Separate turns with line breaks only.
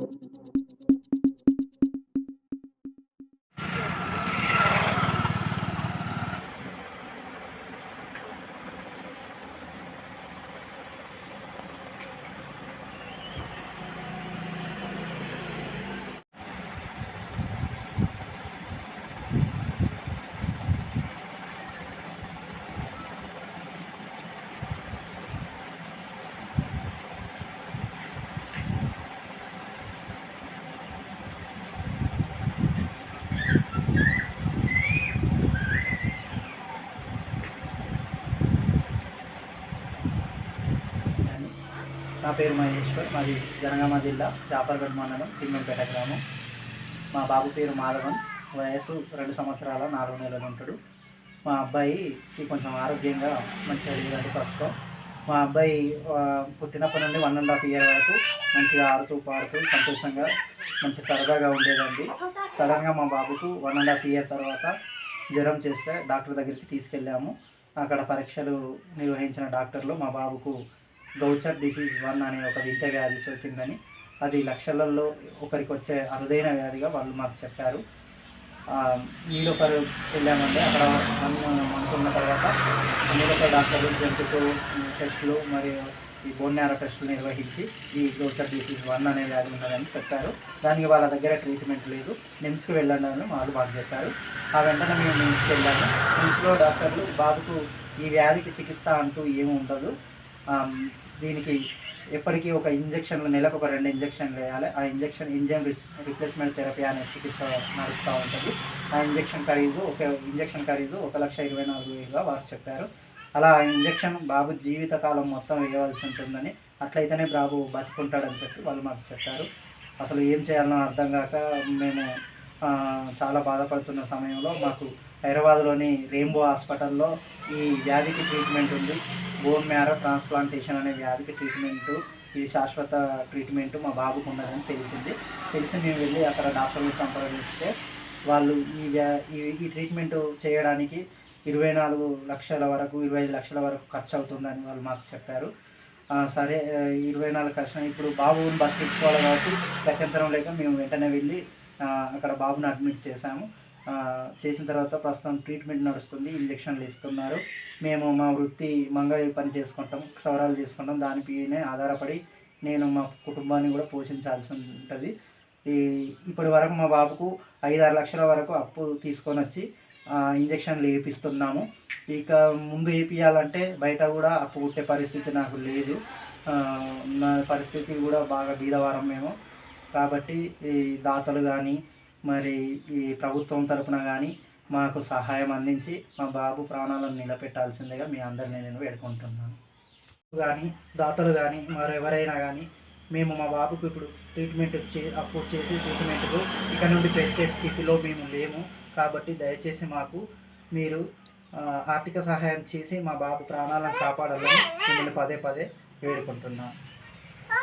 Thank you. నా పేరు మహేశ్వర్ మాది జనగామ జిల్లా జాపర్గఢ్ మండలం తిమ్మంపేట గ్రామం. మా బాబు పేరు మాధవన్ వయసు రెండు సంవత్సరాల నాలుగు నెలలు ఉంటాడు. మా అబ్బాయికి కొంచెం ఆరోగ్యంగా మంచిగా లేదండి ప్రస్తుతం. మా అబ్బాయి పుట్టినప్పటి నుండి వన్ అండ్ హాఫ్ ఇయర్ వరకు మంచిగా ఆడుతూ పాడుతూ సంతోషంగా మంచి సరదాగా ఉండేదండి. సడన్గా మా బాబుకు వన్ అండ్ హాఫ్ ఇయర్ తర్వాత జ్వరం చేస్తే డాక్టర్ దగ్గరికి తీసుకెళ్ళాము. అక్కడ పరీక్షలు నిర్వహించిన డాక్టర్లు మా బాబుకు గౌచర్ డిసీజ్ వన్ అనే ఒక వింత వ్యాధి సోకిందని అది లక్షలలో ఒకరికి వచ్చే అరుదైన వ్యాధిగా వాళ్ళు మాకు చెప్పారు. ఆ, నీలొకరు వెళ్ళామంటే అక్కడ అనుకున్న తర్వాత నీలొకరు డాక్టర్లు జంతుకు టెస్టులు మరియు ఈ బోన్నేర టెస్టులు నిర్వహించి ఈ గౌచర్ డిసీజ్ వన్ అనే వ్యాధి ఉన్నదని చెప్పారు. దానికి వాళ్ళ దగ్గర ట్రీట్మెంట్ లేదు. నిమ్స్కి వెళ్ళండి అని వాళ్ళు మాకు చెప్పారు. ఆ వెంటనే మేము నిమ్స్కి వెళ్ళాము. నిమ్స్లో డాక్టర్లు బాబుకు ఈ వ్యాధికి చికిత్స అంటూ ఏమి ఉండదు. దీనికి ఎప్పటికీ ఒక ఇంజక్షన్లు నెలకు ఒక రెండు ఇంజక్షన్లు వేయాలి. ఆ ఇంజక్షన్ ఇంజన్ రిప్లేస్మెంట్ థెరపీ అనే చికిత్స నడుస్తూ ఉంటుంది. ఆ ఇంజక్షన్ ఖరీదు ఒక ఇంజక్షన్ ఖరీదు ఒక లక్ష ఇరవై నాలుగు వేలుగా వారు చెప్పారు. అలా ఆ ఇంజక్షన్ బాబు జీవితకాలం మొత్తం వేయవలసి ఉంటుందని అట్లయితేనే బాబు బతుకుంటాడని చెప్పి వాళ్ళు మాకు చెప్పారు. అసలు ఏం చేయాలనో అర్థం కాక మేము చాలా బాధపడుతున్న సమయంలో మాకు హైదరాబాద్లోని రెయిన్బో హాస్పిటల్లో ఈ వ్యాధికి ట్రీట్మెంట్ ఉంది. బోన్ మ్యారో ట్రాన్స్ప్లాంటేషన్ అనే వ్యాధికి ట్రీట్మెంట్ ఇది శాశ్వత ట్రీట్మెంట్ మా బాబుకు ఉన్నదని తెలిసింది. తెలిసి మేము వెళ్ళి అక్కడ డాక్టర్ని సంప్రదిస్తే వాళ్ళు ఈ వ్యా ఈ ఈ ట్రీట్మెంట్ చేయడానికి ఇరవై నాలుగు లక్షల వరకు ఇరవై ఐదు లక్షల వరకు ఖర్చు అవుతుందని వాళ్ళు మాకు చెప్పారు. సరే ఇరవై నాలుగు లక్షలు ఇప్పుడు బాబుని బతికించుకోవాలి కాబట్టి గత్యంతరం లేక మేము వెంటనే వెళ్ళి అక్కడ బాబుని అడ్మిట్ చేశాము. చేసిన తర్వాత ప్రస్తుతం ట్రీట్మెంట్ నడుస్తుంది ఇంజక్షన్లు ఇస్తున్నారు. మేము మా వృత్తి మంగళ పని చేసుకుంటాం క్షవరాలు చేసుకుంటాం. దానిపైనే ఆధారపడి నేను మా కుటుంబాన్ని కూడా పోషించాల్సి ఉంటుంది. ఈ ఇప్పటి వరకు మా బాబుకు ఐదారు లక్షల వరకు అప్పు తీసుకొని వచ్చి ఇంజక్షన్లు వేపిస్తున్నాము. ఇక ముందు వేపియాలంటే బయట కూడా అప్పు కుట్టే పరిస్థితి నాకు లేదు. నా పరిస్థితి కూడా బాగా బీదవారం మేము. కాబట్టి ఈ దాతలు కానీ మరి ఈ ప్రభుత్వం తరపున కానీ మాకు సహాయం అందించి మా బాబు ప్రాణాలను నిలబెట్టాల్సిందిగా మీ అందరినీ నేను వేడుకుంటున్నాను. కానీ దాతలు కానీ మరెవరైనా కానీ మేము మా బాబుకు ఇప్పుడు ట్రీట్మెంట్ చే అప్పు చేసి ట్రీట్మెంట్కు ఇక్కడ నుండి పెట్టే స్థితిలో మేము లేము. కాబట్టి దయచేసి మాకు మీరు ఆర్థిక సహాయం చేసి మా బాబు ప్రాణాలను కాపాడాలని మిమ్మల్ని పదే పదే వేడుకుంటున్నాను.